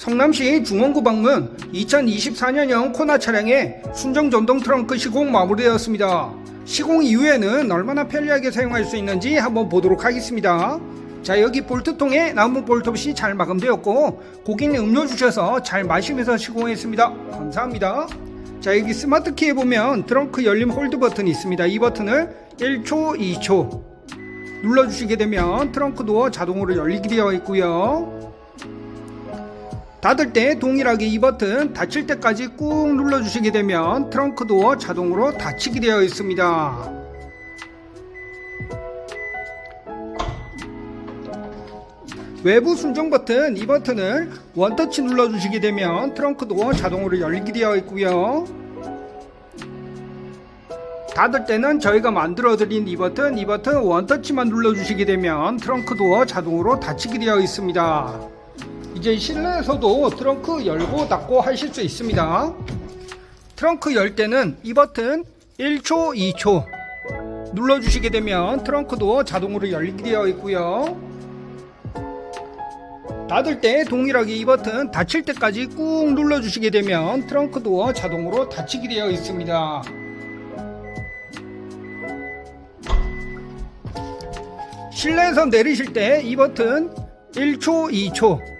성남시 중원구 방문 2024년형 코나 차량의 순정 전동 트렁크 시공 마무리되었습니다. 시공 이후에는 얼마나 편리하게 사용할 수 있는지 한번 보도록 하겠습니다. 자 여기 볼트통에 나무 볼트 없이 잘 마감되었고 고객님 음료 주셔서 잘 마시면서 시공했습니다. 감사합니다. 자 여기 스마트 키에 보면 트렁크 열림 홀드 버튼이 있습니다. 이 버튼을 1초, 2초 눌러주시게 되면 트렁크 도어 자동으로 열리게 되어 있고요. 닫을 때 동일하게 이 버튼 닫힐 때까지 꾹 눌러주시게 되면 트렁크 도어 자동으로 닫히게 되어 있습니다. 외부 순정 버튼 이 버튼을 원터치 눌러주시게 되면 트렁크 도어 자동으로 열리게 되어 있고요. 닫을 때는 저희가 만들어 드린 이 버튼 이 버튼 원터치만 눌러주시게 되면 트렁크 도어 자동으로 닫히게 되어 있습니다. 이제 실내에서도 트렁크 열고 닫고 하실 수 있습니다. 트렁크 열 때는 이 버튼 1초, 2초 눌러주시게 되면 트렁크 도어 자동으로 열리게 되어 있고요. 닫을 때 동일하게 이 버튼 닫힐 때까지 꾹 눌러주시게 되면 트렁크 도어 자동으로 닫히게 되어 있습니다. 실내에서 내리실 때 이 버튼 1초, 2초